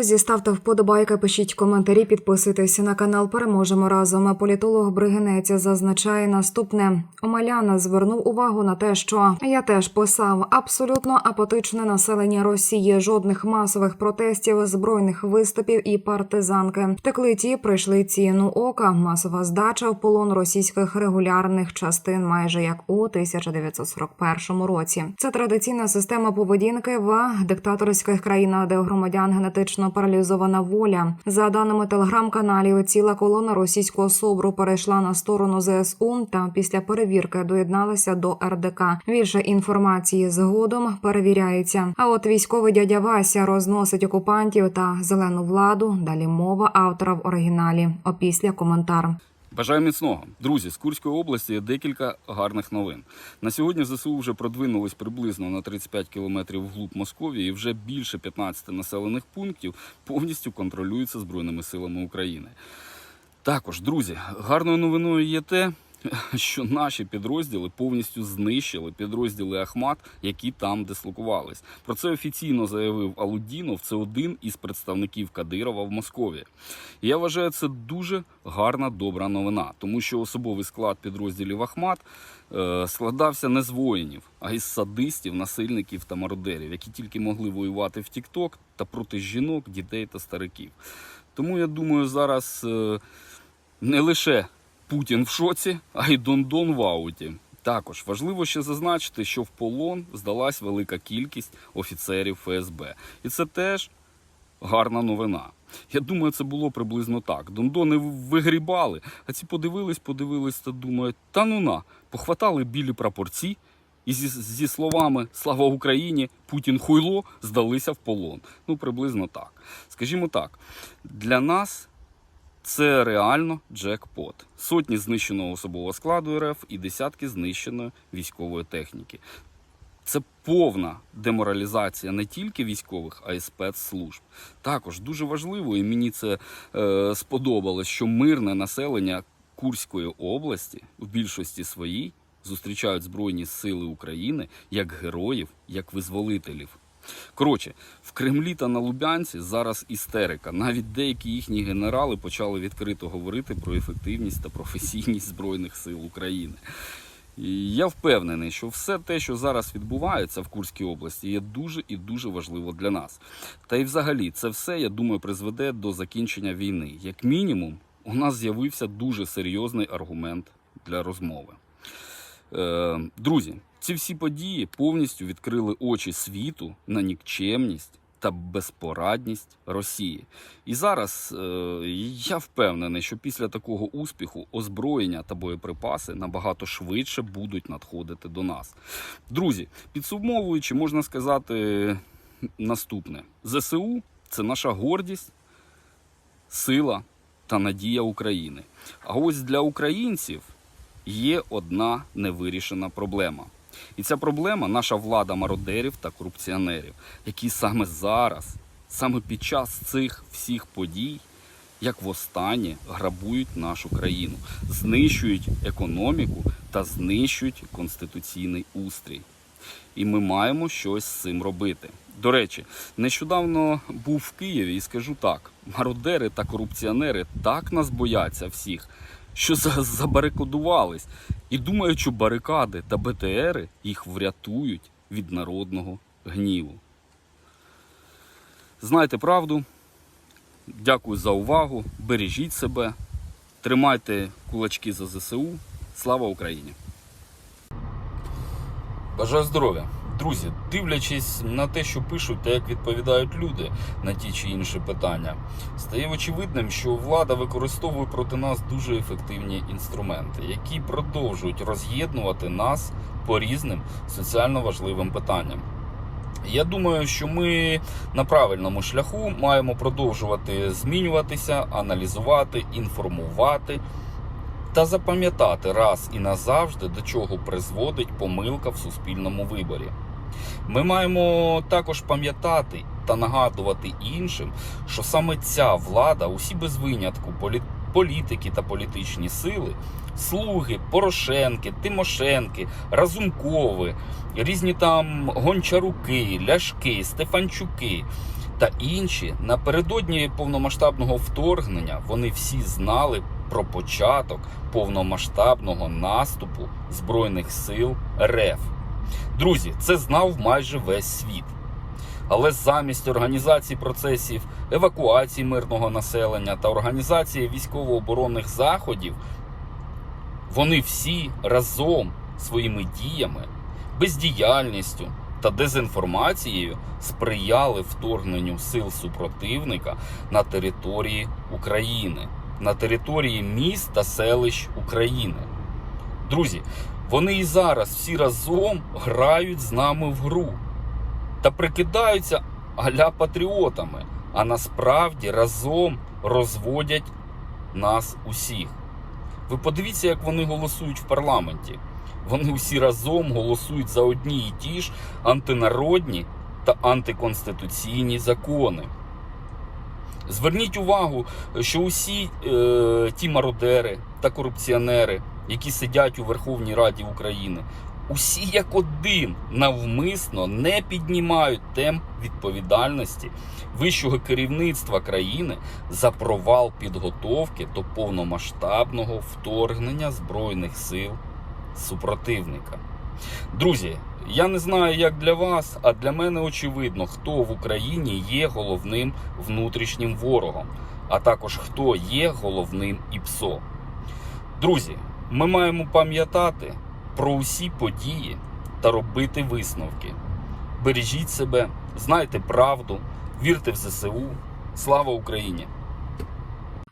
Друзі, ставте вподобайки, пишіть коментарі, підписуйтесь на канал. Переможемо разом. Політолог Бригинець зазначає наступне. Омеляна звернув увагу на те, що я теж писав абсолютно апатичне населення Росії. Жодних масових протестів, збройних виступів і партизанки. Втекли ті, прийшли ціну ока. Масова здача в полон російських регулярних частин, майже як у 1941 році. Це традиційна система поведінки в диктаторських країнах, де громадян генетично паралізована воля. За даними телеграм-каналів, ціла колона російського собру перейшла на сторону ЗСУ та після перевірки доєдналася до РДК. Більше інформації згодом перевіряється. А от військовий дядя Вася розносить окупантів та зелену владу. Далі мова автора в оригіналі. Опісля коментар. Бажаю міцного. Друзі, з Курської області є декілька гарних новин. На сьогодні ЗСУ вже продвинулись приблизно на 35 кілометрів вглуб Московії і вже більше 15 населених пунктів повністю контролюються Збройними силами України. Також, друзі, гарною новиною є те, що наші підрозділи повністю знищили підрозділи Ахмат, які там дислокувались. Про це офіційно заявив Алудінов. Це один із представників Кадирова в Москві. І я вважаю, це дуже гарна, добра новина, тому що особовий склад підрозділів Ахмат е, складався не з воїнів, а із садистів, насильників та мародерів, які тільки могли воювати в Тікток та проти жінок, дітей та стариків. Тому я думаю, зараз е, не лише Путін в шоці, а й Дондон в ауті. Також важливо ще зазначити, що в полон здалась велика кількість офіцерів ФСБ, і це теж гарна новина. Я думаю, це було приблизно так. Дондони вигрібали, а ці подивились, подивились та думають: та ну на, похватали білі прапорці. І зі, зі словами Слава Україні, Путін хуйло здалися в полон. Ну, приблизно так. Скажімо так, для нас це реально джекпот. Сотні знищеного особового складу РФ і десятки знищеної військової техніки. Це повна деморалізація не тільки військових, а й спецслужб. Також дуже важливо, і мені це е, сподобалось, що мирне населення Курської області в більшості своїй зустрічають Збройні Сили України як героїв, як визволителів. Коротше, в Кремлі та на Лубянці зараз істерика. Навіть деякі їхні генерали почали відкрито говорити про ефективність та професійність Збройних сил України. І я впевнений, що все те, що зараз відбувається в Курській області, є дуже і дуже важливо для нас. Та й взагалі, це все, я думаю, призведе до закінчення війни. Як мінімум, у нас з'явився дуже серйозний аргумент для розмови. Е, друзі, ці всі події повністю відкрили очі світу на нікчемність та безпорадність Росії. І зараз е, я впевнений, що після такого успіху озброєння та боєприпаси набагато швидше будуть надходити до нас. Друзі, підсумовуючи, можна сказати наступне: ЗСУ це наша гордість, сила та надія України. А ось для українців є одна невирішена проблема. І ця проблема наша влада мародерів та корупціонерів, які саме зараз, саме під час цих всіх подій, як востаннє, грабують нашу країну, знищують економіку та знищують конституційний устрій. І ми маємо щось з цим робити. До речі, нещодавно був в Києві і скажу так: мародери та корупціонери так нас бояться всіх, що за- забарикадувались і думають, що барикади та БТРи їх врятують від народного гніву. Знайте правду. Дякую за увагу. Бережіть себе, тримайте кулачки за ЗСУ. Слава Україні! Бажаю здоров'я! Друзі, дивлячись на те, що пишуть та як відповідають люди на ті чи інші питання, стає очевидним, що влада використовує проти нас дуже ефективні інструменти, які продовжують роз'єднувати нас по різним соціально важливим питанням. Я думаю, що ми на правильному шляху маємо продовжувати змінюватися, аналізувати, інформувати та запам'ятати раз і назавжди, до чого призводить помилка в суспільному виборі. Ми маємо також пам'ятати та нагадувати іншим, що саме ця влада, усі без винятку, полі- політики та політичні сили, слуги, Порошенки, Тимошенки, Разумкови, різні там гончаруки, ляшки, Стефанчуки та інші напередодні повномасштабного вторгнення вони всі знали про початок повномасштабного наступу Збройних сил РФ. Друзі, це знав майже весь світ. Але замість організації процесів евакуації мирного населення та організації військово-оборонних заходів, вони всі разом своїми діями, бездіяльністю та дезінформацією сприяли вторгненню сил супротивника на території України, на території міст та селищ України. Друзі, вони і зараз всі разом грають з нами в гру та прикидаються аля патріотами, а насправді разом розводять нас усіх. Ви подивіться, як вони голосують в парламенті. Вони усі разом голосують за одні і ті ж антинародні та антиконституційні закони. Зверніть увагу, що усі е, ті мародери та корупціонери, які сидять у Верховній Раді України, усі як один навмисно не піднімають тем відповідальності вищого керівництва країни за провал підготовки до повномасштабного вторгнення збройних сил супротивника. Друзі, я не знаю, як для вас, а для мене очевидно, хто в Україні є головним внутрішнім ворогом, а також хто є головним ІПСО. Друзі, ми маємо пам'ятати про усі події та робити висновки. Бережіть себе, знайте правду, вірте в ЗСУ. Слава Україні!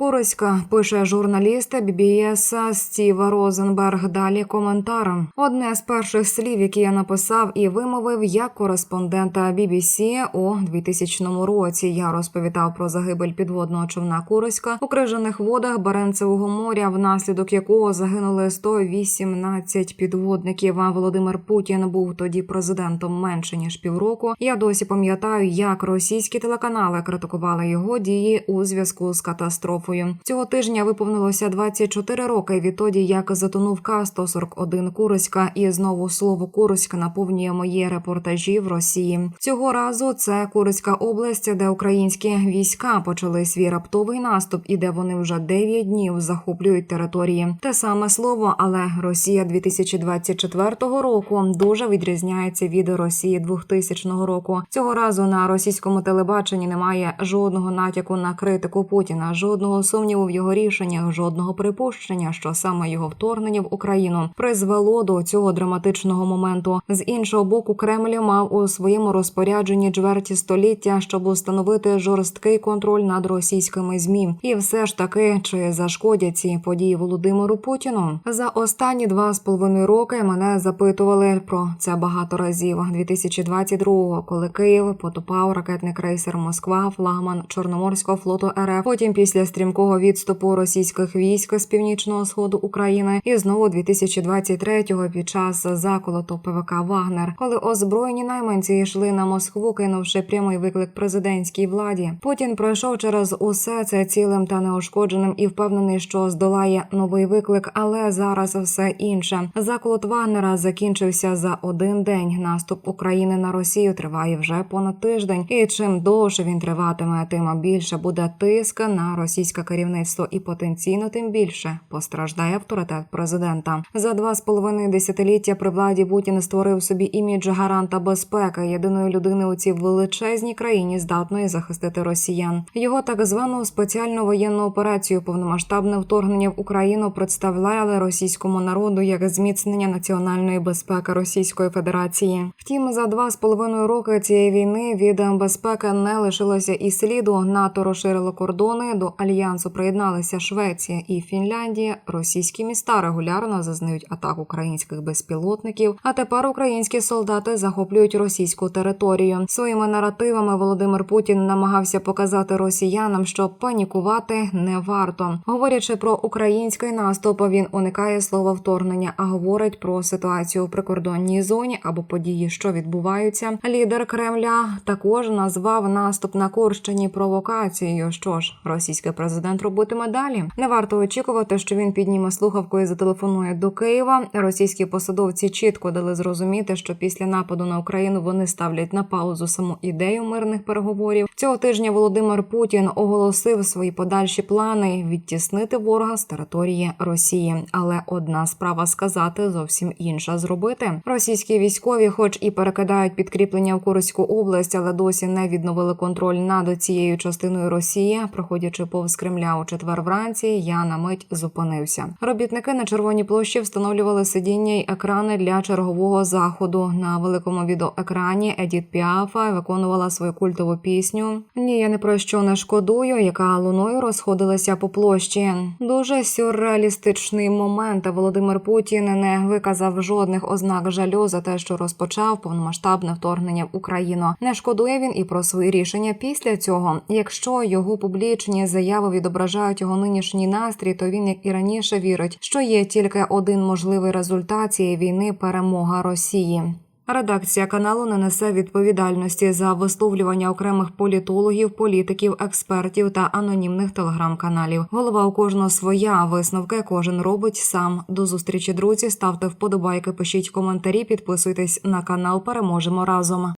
Куроська пише журналіст BBS Стів Розенберг. Далі коментар. Одне з перших слів, які я написав і вимовив як кореспондента BBC у 2000 році. Я розповідав про загибель підводного човна Куроська у крижаних водах Баренцевого моря, внаслідок якого загинули 118 підводників. А Володимир Путін був тоді президентом менше ніж півроку. Я досі пам'ятаю, як російські телеканали критикували його дії у зв'язку з катастрофою. Цього тижня виповнилося 24 роки відтоді, як затонув К-141 Куроська, і знову слово Куроська наповнює мої репортажі в Росії. Цього разу це Куроська область, де українські війська почали свій раптовий наступ, і де вони вже 9 днів захоплюють території. Те саме слово, але Росія 2024 року дуже відрізняється від Росії 2000 року. Цього разу на російському телебаченні немає жодного натяку на критику Путіна, жодного сумніву в його рішеннях, жодного припущення, що саме його вторгнення в Україну призвело до цього драматичного моменту. З іншого боку, Кремль мав у своєму розпорядженні чверті століття, щоб установити жорсткий контроль над російськими змі. І все ж таки, чи зашкодять ці події Володимиру Путіну за останні два з половиною роки мене запитували про це багато разів. 2022-го, коли Київ потопав ракетний крейсер Москва, флагман Чорноморського флоту РФ. Потім після стрімкого відступу російських військ з північного сходу України, і знову 2023-го під час заколоту ПВК Вагнер, коли озброєні найманці йшли на Москву, кинувши прямий виклик президентській владі. Путін пройшов через усе це цілим та неушкодженим і впевнений, що здолає новий виклик, але зараз все інше. Заколот Вагнера закінчився за один день. Наступ України на Росію триває вже понад тиждень, і чим довше він триватиме, тим більше буде тиск на російське керівництво, і потенційно тим більше постраждає авторитет президента. За два з половиною десятиліття при владі Путін створив собі імідж гаранта безпеки, єдиної людини у цій величезній країні, здатної захистити росіян. Його так звану спеціальну воєнну операцію повномасштабне вторгнення в Україну представляли російському народу як зміцнення національної безпеки Російської Федерації. Втім, за два з половиною роки цієї війни від безпеки не лишилося і сліду. НАТО розширило кордони до альянсу. Приєдналися Швеція і Фінляндія. Російські міста регулярно зазнають атак українських безпілотників. А тепер українські солдати захоплюють російську територію. Своїми наративами Володимир Путін намагався показати росіянам, що панікувати не варто. Говорячи про український наступ, він уникає слова вторгнення, а говорить про ситуацію у прикордонній зоні або події, що відбуваються. Лідер Кремля також назвав наступ на Курщині провокацією. Що ж, російський президент президент робитиме далі. Не варто очікувати, що він підніме слухавку і зателефонує до Києва. Російські посадовці чітко дали зрозуміти, що після нападу на Україну вони ставлять на паузу саму ідею мирних переговорів. Цього тижня Володимир Путін оголосив свої подальші плани відтіснити ворога з території Росії. Але одна справа сказати, зовсім інша зробити. Російські військові, хоч і перекидають підкріплення в Курську область, але досі не відновили контроль над цією частиною Росії. Проходячи повз Кремля у четвер вранці, я на мить зупинився. Робітники на червоній площі встановлювали сидіння й екрани для чергового заходу. На великому відеоекрані Едіт Піафа виконувала свою культову пісню. Ні, я не про що не шкодую, яка луною розходилася по площі. Дуже сюрреалістичний момент. Володимир Путін не виказав жодних ознак жалю за те, що розпочав повномасштабне вторгнення в Україну. Не шкодує він і про свої рішення після цього. Якщо його публічні заяви відображають його нинішній настрій, то він, як і раніше, вірить, що є тільки один можливий результат цієї війни перемога Росії. Редакція каналу не несе відповідальності за висловлювання окремих політологів, політиків, експертів та анонімних телеграм-каналів. Голова у кожного своя висновки кожен робить сам. До зустрічі, друзі. Ставте вподобайки, пишіть коментарі, підписуйтесь на канал. Переможемо разом.